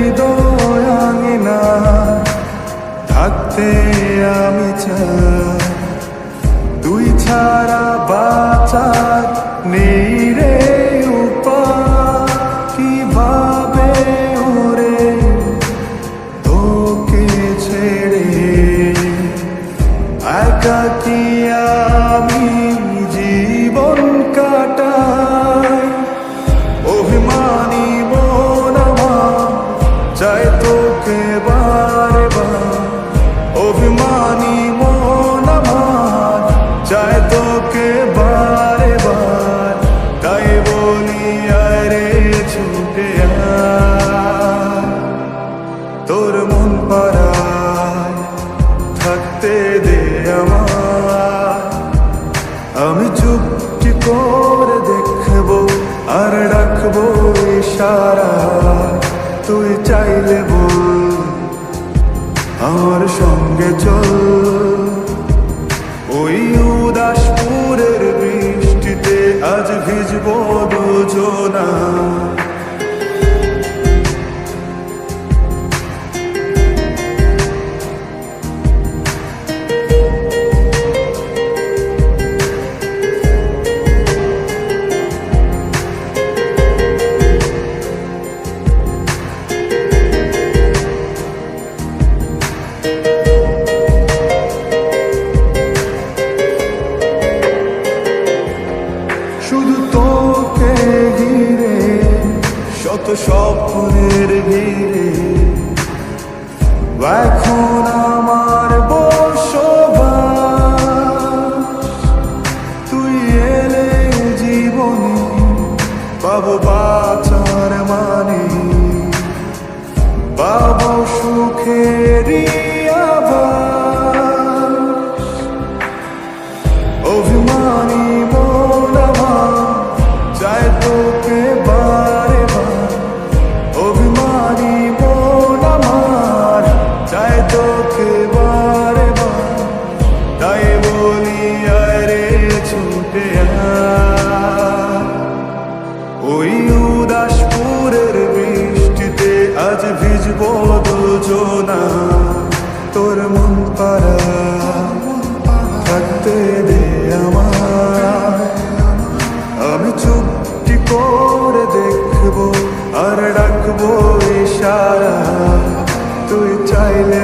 হৃদয় আঙিনা থাকতে আমি চাই। তুই ছাড়া বাঁচার নেই রে। কি করে দেখব? আর রাখব ইশারা। তুই চাইলে বল আমার সঙ্গে চল। স্বপ্নের ভিড়ে। এখন ইশারা তুই চাইলে